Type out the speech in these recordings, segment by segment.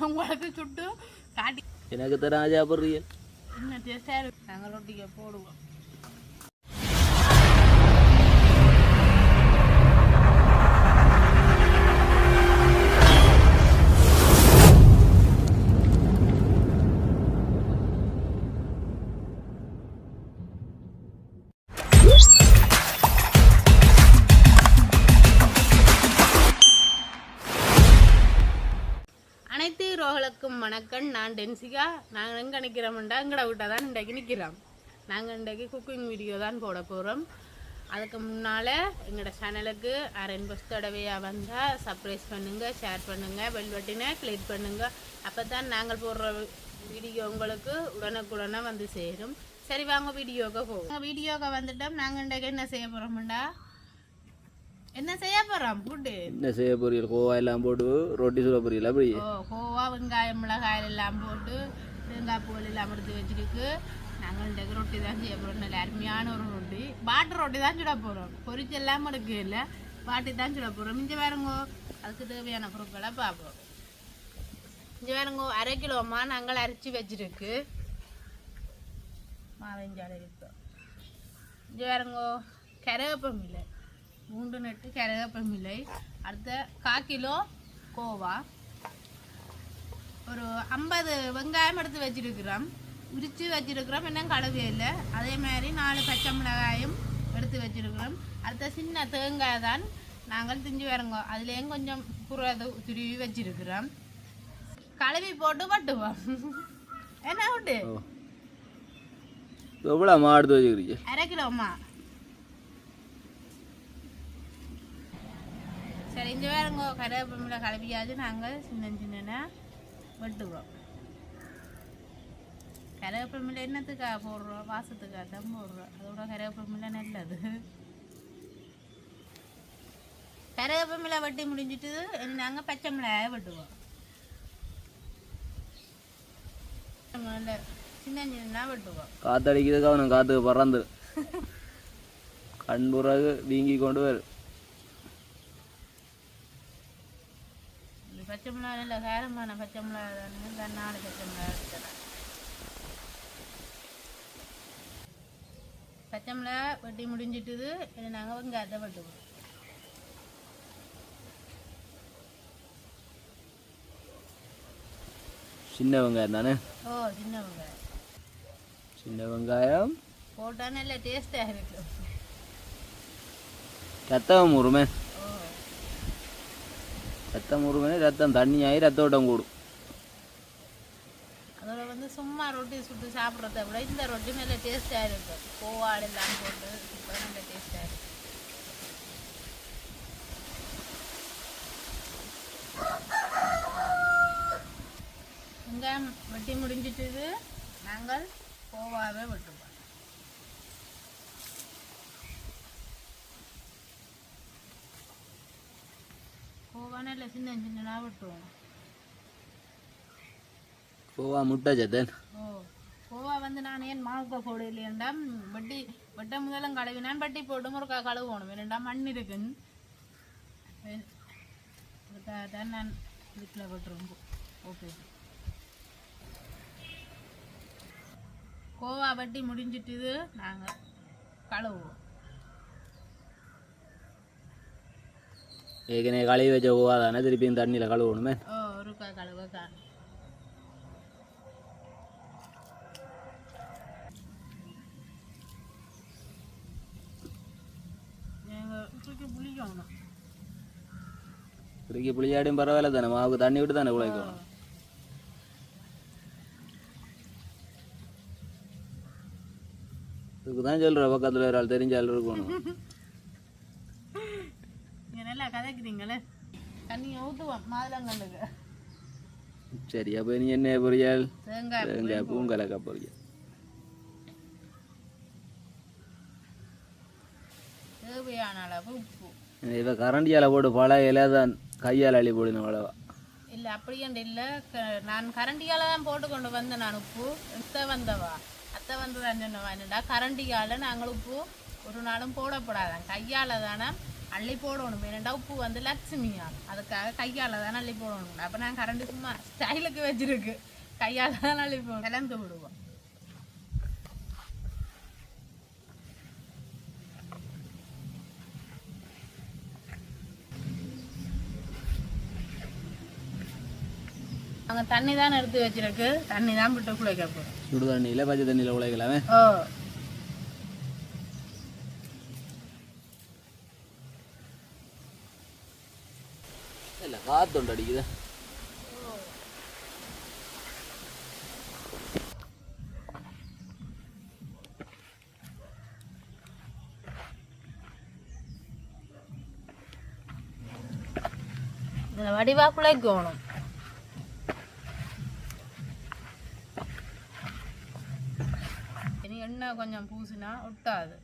உங்களுக்கு சுட்டு காட்டி எனக்கு தரான் சாப்பிட்றீங்க என்ன டேஸ்டாக நாங்கள் ரொட்டிக்கு போடுவோம் வணக்கம் வணக்கம். நான் டென்சிகா. நாங்கள் எங்கே நிற்கிறோம்டா எங்கட விட்டா? தான் இன்றைக்கு நிற்கிறோம் நாங்கள் இன்றைக்கு குக்கிங் வீடியோ தான் போட போகிறோம் அதுக்கு முன்னால் எங்களோட சேனலுக்கு அரைன் பஸ் தடவையாக வந்தால் சர்ப்ரைஸ் பண்ணுங்கள் ஷேர் பண்ணுங்கள் பெல் கிளிக் பண்ணுங்கள் அப்போ தான் நாங்கள் போடுற வீடியோ உங்களுக்கு உடனுக்குடனே வந்து சேரும். சரி வாங்க வீடியோக்கு போவோம். வீடியோக்கு வந்துட்டோம். நாங்கள் இன்றைக்கு என்ன செய்ய போகிறோம்டா என்ன செய்ய போகிறோம் ஃபுட்டு என்ன செய்ய போறீங்க கோவா எல்லாம் போட்டு ரொட்டி சுட போறீங்களா அப்படி. ஓ கோவா வெங்காயம் மிளகாய் எல்லாம் போட்டு தேங்காய் பூல் எல்லாம் எடுத்து வச்சிருக்கு நாங்கள் இன்றைக்கு ரொட்டி தான் செய்ய போகிறோம் நல்ல அருமையான ஒரு ரொட்டி. பாட்டு ரொட்டி தான் சுட போகிறோம் பொரிச்சு எல்லாம் எடுக்க இல்லை. பாட்டி தான் சுட போகிறோம் இங்கே வேறுங்கோ அதுக்கு தேவையான பொருட்களை பார்ப்போம். இங்கே வேறுங்கோ அரை கிலோமா நாங்கள் அரைச்சி வச்சிருக்கு. மாவஞ்சாலை இருக்கோம் இங்கே வேறுங்கோ கருவேப்பம் இல்லை மூன்று நட்டு கருவேப்பம் இல்லை அடுத்த கால் கிலோ கோவா. ஒரு ஐம்பது வெங்காயம் எடுத்து வச்சிருக்கிறோம். உரித்து வச்சிருக்கிறோம். இன்னும் கடுகு இல்லை. அதே மாதிரி நாலு பச்சை மிளகாயும் எடுத்து வச்சிருக்கிறோம். அடுத்த சின்ன தேங்காய் தான் நாங்கள் திஞ்சு வரங்கோ. அதுலேயும் கொஞ்சம் புறது துருவி வச்சிருக்கிறோம். கழுவி போட்டு பட்டுவோம் என்ன ஓ. எவ்வளோ எடுத்து வச்சுக்கிறீங்க அரை கிலோம்மா. சரி இந்த வேறுங்க கருவேப்பிலை கலப்பியாச்சு நாங்கள் சின்ன சின்ன வெட்டுவோம். கருவேப்பிலை என்னத்துக்காக போடுறோம்? வாசத்துக்காக தான் போடுறோம். அதோட கருவேப்பிலை நல்லது. கருவேப்பிலை வெட்டி முடிஞ்சிட்டு நாங்கள் பச்சை மிளகாயை வெட்டுவோம். சின்ன சின்ன வெட்டுவோம். காத்தடிக்கிறதுக்கு அவனும் காத்துக்கு பறந்து. கண் பிறகு வீங்கி கொண்டு வரும். இந்த பச்சை மிளகா நல்ல காரமான பச்சை மிளகா தானே. நாலு பச்சை மிளகா எடுத்துறேன் பச்சை மிளகா வெட்டி முடிஞ்சிட்டுது. இது நாங்கள் வெங்காயத்தை வெட்டுவோம். சின்ன வெங்காயம் தானே? ஓ சின்ன வெங்காயம். சின்ன வெங்காயம். போட்டால் நல்ல டேஸ்டாக இருக்கு ரத்தம் உருமே ரத்தம் உருமே ரத்தம் தண்ணியாகி ரத்த ஓட்டம் கூடும். அதோட வந்து சும்மா ரொட்டி சுட்டு சாப்பிட்றத விட இந்த ரொட்டி மேலே டேஸ்ட்டாக இருக்கும். கோவாடு எல்லாம் போட்டு சுட்டா நல்ல டேஸ்ட்டாக இருக்கும். வெங்காயம் வெட்டி முடிஞ்சிட்டுது நாங்கள் கோவாவே வெட்டுவோம் கோவா நல்ல சின்ன சின்னதாக வெட்டுவோம் கோவா முட்டை சத்தன் ஓ கோவா வந்து நான் ஏன் மாவுக்கா போட இல்லையண்டா வட்டி வட்ட முதலும் கழுவினான் வட்டி போட்டு முறுக்கா கழுவணும் வேணுண்டா மண் இருக்குன்னு அதுக்காக தான் நான் வீட்டில் போட்டுருவோம் ஓகே கோவா வட்டி முடிஞ்சிட்டுது நாங்கள் கழுவுவோம் ஏற்கனவே கழுவி வச்ச கோவா தானே திருப்பியும் தண்ணியில் கழுவணுமே ஒருக்கா கழுவ காணும் எங்கள் இப்படிக்கு புளிக்கணும் திருக்கி புளியாடியும் பரவாயில்ல தானே மாவுக்கு தண்ணி விட்டு தானே குழைக்கணும் இதுக்கு தான் சொல்கிற பக்கத்தில் ஒரு ஆள் தெரிஞ்ச ஆள் இருக்கணும் நல்லா கதைக்கிறீங்களே? தண்ணி ஊற்றுவோம் மாதுளங்கண்டுக்கு சரி அப்போ நீ என்ன பொரியல் தேங்காய் பூங்கலக்கா பொரியல் தேவையான அளவு உப்பு. இவ கரண்டியால் போட்டு பழைய இலை தான் கையால் அள்ளி போடணும் அவ்வளவா இல்லை அப்படியண்டு இல்லை. நான் கரண்டியால் தான் போட்டு கொண்டு வந்தேன் நான் உப்பு. அத்தை வந்தவா? அத்தை வந்து தான் சொன்னவா? என்னடா கரண்டியால் நாங்கள் உப்பு ஒரு நாளும் போடப்படாதான் கையால் தானே அள்ளி போடணும் ஏன்னா உப்பு வந்து லட்சுமியா அதுக்காக கையால் தான் அள்ளி போடணும் அப்போ நான் கரண்ட் சும்மா ஸ்டைலுக்கு வச்சிருக்கு கையால் தான் அள்ளி போடணும் கலந்து விடுவோம் நாங்கள் தண்ணி தான் எடுத்து வச்சிருக்கு தண்ணி தான் விட்டு குளிக்க போகிறோம் சுடு தண்ணியில் பச்சை தண்ணியில் உழைக்கலாமே ஓ இல்லை காத்தொண்டு அடிக்குது வடிவாக்குள்ளே வடிவா இனி எண்ணெய் கொஞ்சம் பூசினா ஒட்டாது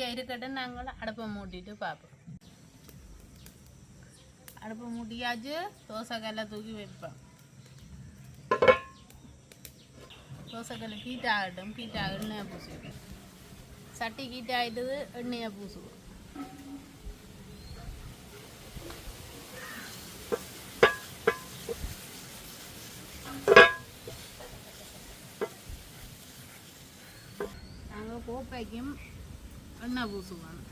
இப்படிக்கா இருக்கட்டும் நாங்கள் அடுப்பை மூட்டிட்டு பார்ப்போம் அடுப்பை மூட்டியாச்சு தோசைக்கல்ல தூக்கி வைப்போம் தோசைக்கல்லை ஹீட் ஆகட்டும் ஹீட் ஆக எண்ணெயை பூசிவிடும் சட்டி ஹீட் ஆகிட்டது எண்ணெயை பூசுவோம் நாங்கள் கோப்பைக்கும் எண்ணெய் பூசுவோம்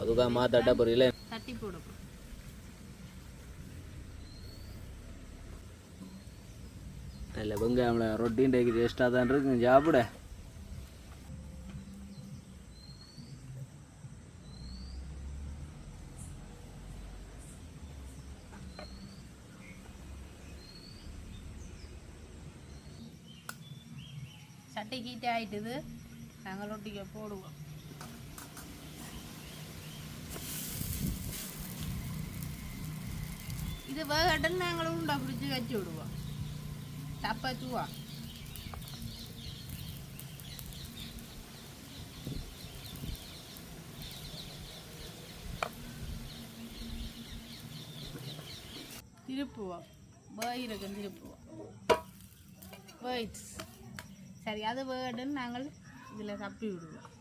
அதுக்காக மாத்தாட்டா புரியல தட்டி போடுவோம் இல்லை வெங்காயம்ல ரொட்டின் டேக்கு டேஸ்ட்டாக தான் இருக்கு. சாப்பிட. சட்டை ஹீட் ஆயிட்டுது. நாங்கள் ரொட்டிக்கு போடுவோம். இது வேகட்டும் நாங்களும் உண்டை பிடிச்சி வச்சு விடுவோம் தப்பச்சுவா திருப்புவோம் வேகிருக்கும் திருப்புவோம் வெயிட் சரி அது வேகட்டும் நாங்கள் இதில் தப்பி விடுவோம்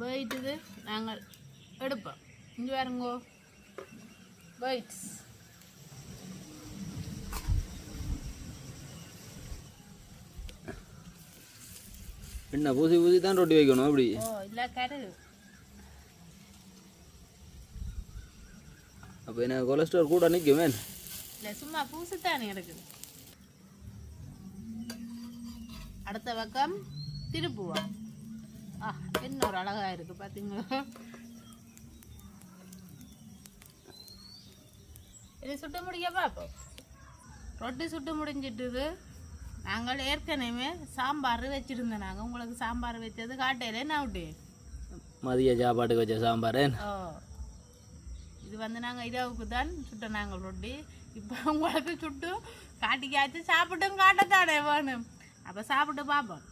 வெயிட்டுது நாங்கள் எடுப்போம் இங்கே பாருங்கோ வெயிட்ஸ் என்ன பூசி பூசி தான் ரொட்டி வைக்கணும் அப்படி இல்லை கரு அப்போ எனக்கு கொலஸ்ட்ரால் கூட நிற்குமே இல்லை சும்மா பூசுத்தானே இருக்குது அடுத்த பக்கம் திருப்புவோம் ஆ இன்னொரு அழகா இருக்கு பார்த்தீங்களா இது சுட்டு முடிக்க பார்ப்போம் ரொட்டி சுட்டு முடிஞ்சிட்டுது. நாங்கள் ஏற்கனவே சாம்பார் வச்சுருந்தோம் நாங்கள் உங்களுக்கு சாம்பார் வச்சது காட்டையில என்ன விட்டு மதிய சாப்பாட்டுக்கு வச்ச சாம்பார். ஓ. இது வந்து நாங்கள் இரவுக்கு தான் சுட்ட நாங்கள் ரொட்டி. இப்போ உங்களுக்கு சுட்டு காட்டிக்காச்சு சாப்பிட்டும் காட்டத்தானே வேணும். அப்போ சாப்பிட்டு பார்ப்போம்.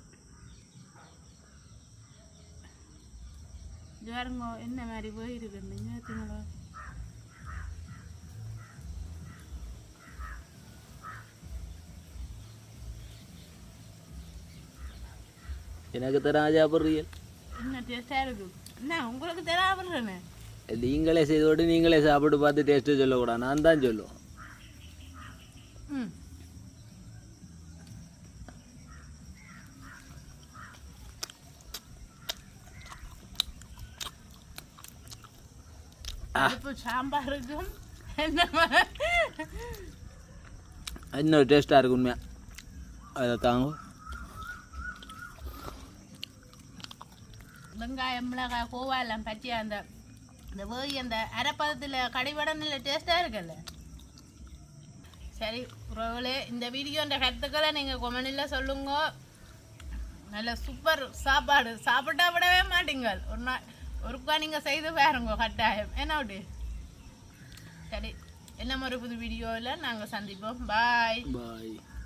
பாருங்க என்ன மாதிரி போயிருக்குன்னு பார்த்தீங்களா எனக்கு தரான் சாப்பிட்றீங்க என்ன டேஸ்டாக இருக்கு? என்ன உங்களுக்கு தெரியாமறேன்னு நீங்களே செய்து விட்டு நீங்களே சாப்பிட்டு பார்த்து டேஸ்ட்டு சொல்லக்கூடாது நான் தான் சொல்லுவோம் ம். இப்போ சாம்பாருக்கும் என்ன மா- இன்னொரு டேஸ்ட்டாக இருக்கு உண்மையாக அதை தாங்க வெங்காயம் மிளகாய் கோவா எல்லாம் பற்றி அந்த இந்த வேய் அந்த அரைப்பதத்தில் கடிவடனில் டேஸ்ட்டாக இருக்குல்ல? சரி உறவுகளே இந்த வீடியோன்ற கருத்துக்களை நீங்கள் கொமெண்டில் சொல்லுங்க. நல்ல சூப்பர் சாப்பாடு. சாப்பிட்டா விடவே மாட்டீங்க. ஒரு நாள் ஒருக்கா நீங்கள் செய்து பாருங்க கட்டாயம். என்ன அப்படி? சரி என்ன ஒரு புது வீடியோவில் நாங்கள் சந்திப்போம். பாய் பாய்